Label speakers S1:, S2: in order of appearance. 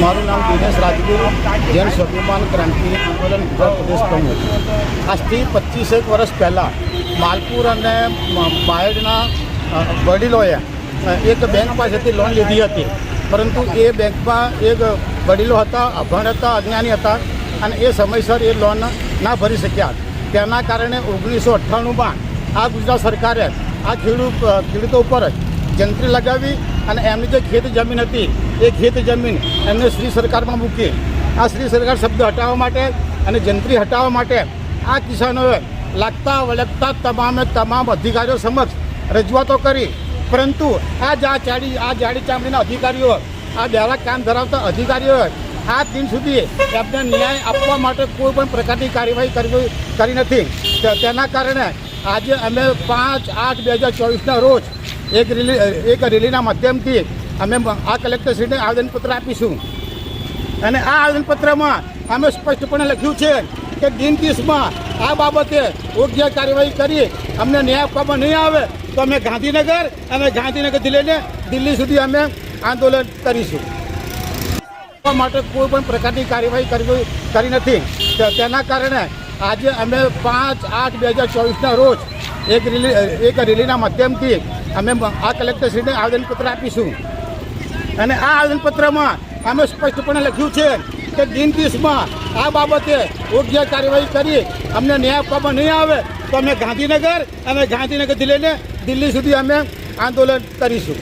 S1: મારું નામ દિનેશ રાજગુરુ, જૈન સ્વાભિમાન ક્રાંતિ આંદોલન ગુજરાત પ્રદેશ પ્રમુખ. આજથી પચીસેક વર્ષ પહેલાં માલપુર અને બાયડના વડીલોએ એક બેંક પાસેથી લોન લીધી હતી. પરંતુ એ બેંકમાં એક વડીલો હતા, અભણ હતા, અજ્ઞાની હતા અને એ સમયસર એ લોન ના ભરી શક્યા. તેના કારણે ઓગણીસો અઠ્ઠાણુંમાં આ ગુજરાત સરકારે આ ખેડૂત ખેડૂતો ઉપર જંત્રી લગાવી અને એમની જે ખેત જમીન હતી, એ ખેત જમીન એમને શ્રી સરકારમાં મૂકી. આ શ્રી સરકાર શબ્દ હટાવવા માટે અને જંત્રી હટાવવા માટે આ કિસાનોએ લાગતા વળગતા તમામે તમામ અધિકારીઓ સમક્ષ રજૂઆતો કરી. પરંતુ આ જા ચાડી, આ જાડી ચામડીના અધિકારીઓ, આ બેરા કામ ધરાવતા અધિકારીઓ આ દિન સુધી એમને ન્યાય આપવા માટે કોઈ પણ પ્રકારની કાર્યવાહી કરવી, કરી નથી. તેના કારણે આજે અમે પાંચ આઠ બે હજાર ચોવીસના રોજ એક રેલી એક રેલીના માધ્યમથી અમે આ કલેક્ટરશ્રીને આવેદનપત્ર આપીશું. અને આ આવેદનપત્રમાં અમે સ્પષ્ટપણે લખ્યું છે કે ગ્રીનપીસમાં આ બાબતે યોગ્ય કાર્યવાહી કરી, અમને ન્યાય આપવામાં નહીં આવે તો અમે ગાંધીનગર અને ગાંધીનગરથી લઈને દિલ્હી સુધી અમે આંદોલન કરીશું. માટે કોઈ પણ પ્રકારની કાર્યવાહી કરવી કરી નથી. તેના કારણે આજે અમે પાંચ આઠ બે હજાર ચોવીસના રોજ એક રેલી એક રેલીના માધ્યમથી અમે આ કલેક્ટરશ્રીને આવેદનપત્ર આપીશું. અને આ આવેદનપત્રમાં અમે સ્પષ્ટપણે લખ્યું છે કે દિન આ બાબતે યોગ્ય કાર્યવાહી કરી, અમને ન્યાય આપવામાં નહીં આવે તો અમે ગાંધીનગર અને ગાંધીનગરથી લઈને દિલ્હી સુધી અમે આંદોલન કરીશું.